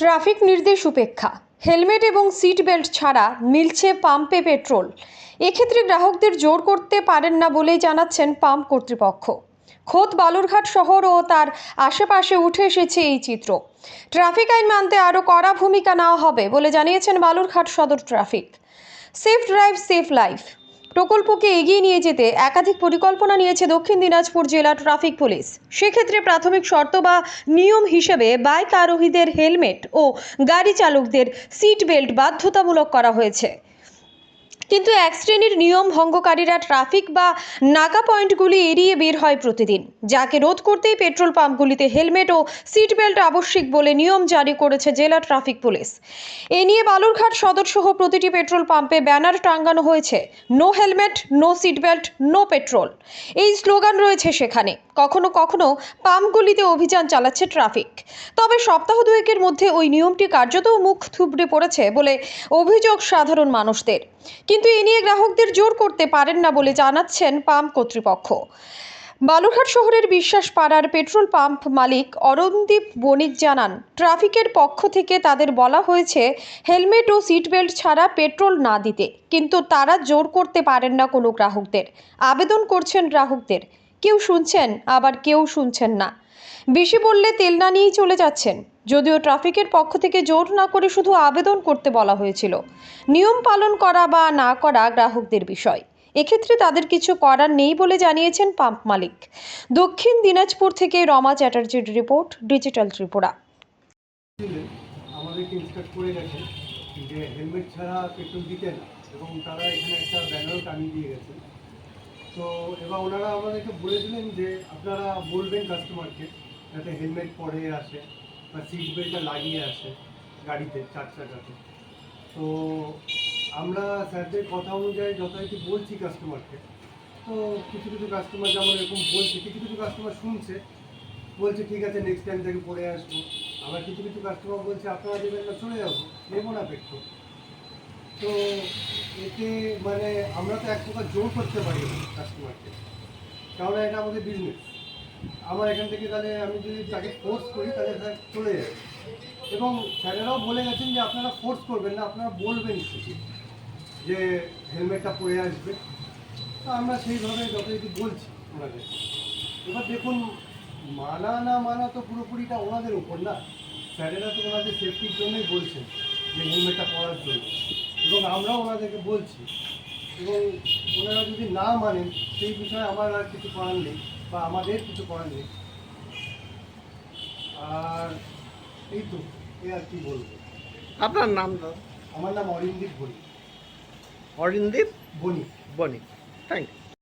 Traffic নির্দেশ উপেক্ষা। Helmet এবং সিট বেল্ট ছাড়া মিলছে পাম্পে পেট্রোল। এক্ষেত্রে গ্রাহকদের জোর করতে পারেন না বলেই জানাচ্ছেন পাম্প কর্তৃপক্ষ। খোদ বালুরঘাট শহর ও তার আশেপাশে উঠে এসেছে এই চিত্র। ট্রাফিক আইন মানতে আরও কড়া ভূমিকা নেওয়া হবে বলে জানিয়েছেন বালুরঘাট সদর traffic. Safe drive, safe life. প্রকল্পকে এগিয়ে নিয়ে যেতে একাধিক পরিকল্পনা নিয়েছে দক্ষিণ দিনাজপুর জেলা ট্রাফিক পুলিশ। সেক্ষেত্রে প্রাথমিক শর্ত বা নিয়ম হিসেবে বাইক আরোহীদের হেলমেট ও গাড়ি চালকদের সিট বেল্ট বাধ্যতামূলক করা হয়েছে। কিন্তু এক শ্রেণির নিয়ম ভঙ্গকারীরা ট্রাফিক বা নাকা পয়েন্টগুলি এড়িয়ে বের হয় প্রতিদিন, যাকে রোধ করতেই পেট্রোল পাম্পগুলিতে হেলমেট ও সিট বেল্ট আবশ্যিক বলে নিয়ম জারি করেছে জেলা ট্রাফিক পুলিশ। এ নিয়ে বালুরঘাট সদর সহ প্রতিটি পেট্রোল পাম্পে ব্যানার টাঙ্গানো হয়েছে, no helmet, no seat belt no petrol. এই স্লোগান রয়েছে সেখানে, কখনো কখনো পাম্পগুলিতে অভিযান চালাচ্ছে ট্রাফিক। তবে সপ্তাহ দুয়েকের মধ্যে ওই নিয়মটি কার্যত মুখ থুবড়ে পড়েছে বলে অভিযোগ সাধারণ মানুষদের। কিন্তু এ নিয়ে গ্রাহকদের জোর করতে পারেন না বলে জানাচ্ছেন পাম্প কর্তৃপক্ষ। বালুরঘাট শহরের বিশ্বাস পাড়ার পেট্রোল পাম্প মালিক অরণদীপ বণিক জানান, ট্রাফিকের পক্ষ থেকে তাদের বলা হয়েছে, হেলমেট ও সিট বেল্ট ছাড়া পেট্রোল না দিতে, কিন্তু তারা জোর করতে পারেন না কোনো গ্রাহকদের। আবেদন করছেন গ্রাহকদের। কেউ শুনছেন, আবার কেউ শুনছেন না। বেশি বললে তেল না নিয়েই চলে যাচ্ছেন। যদিও ট্রাফিকের পক্ষ থেকে জোর না করে শুধু আবেদন করতে বলা হয়েছিল। নিয়ম পালন করা বা না করা গ্রাহকদের বিষয়। এক্ষেত্রে তাদের কিছু করার নেই বলে জানিয়েছেন পাম্প মালিক। দক্ষিণ দিনাজপুর থেকে রমা চ্যাটার্জির রিপোর্ট, ডিজিটাল ত্রিপুরা। তো এবার ওনারা আমাদেরকে বলেছিলেন যে আপনারা বলবেন কাস্টমারকে যাতে হেলমেট পরে আসে। বা সিট বেল্টটা লাগিয়ে আসে গাড়িতে চার চাকাতে তো আমরা স্যারদের কথা অনুযায়ী যথারীতি বলছি কাস্টমারকে তো কিছু কিছু কাস্টমার যেমন এরকম বলছে, কিছু কিছু কাস্টমার শুনছে, বলছে, ঠিক আছে নেক্সট টাইম থেকে পরে আসব। আবার কিছু কিছু কাস্টমার বলছে, আপনারা দেবেন না, চলে যাব, নেব না পেট্রোল তো এতে মানে আমরা তো এক প্রকার জোর করতে পারি কাস্টমারকে কারণ এটা আমাদের বিজনেস আমার এখান থেকে তাহলে আমি যদি তাকে ফোর্স করি, তাহলে স্যার চলে যাবে। এবং স্যারেরাও বলে গেছেন যে আপনারা ফোর্স করবেন না, আপনারা বলবেন শুধু যে হেলমেটটা পরে আসবে। তো আমরা সেইভাবে যথারীতি বলছি ওনাদের। এবার দেখুন, মানা না মানা তো পুরোপুরিটা ওনাদের উপর না। স্যারেরা তো ওনাদের সেফটির জন্যই বলছেন যে হেলমেটটা পরার জন্য। এবং আমরাও ওনাদেরকে বলছি। এবং ওনারা যদি না মানেন, সেই বিষয়ে আমার আর কিছু করার নেই। বা আমাদের কিছু করার নেই। আর এই তো এ আর কি বলব? আপনার নাম দাও। আমার নাম অরিন্দীপ বনি অরিন্দীপ বণিক। বণিক। Thank you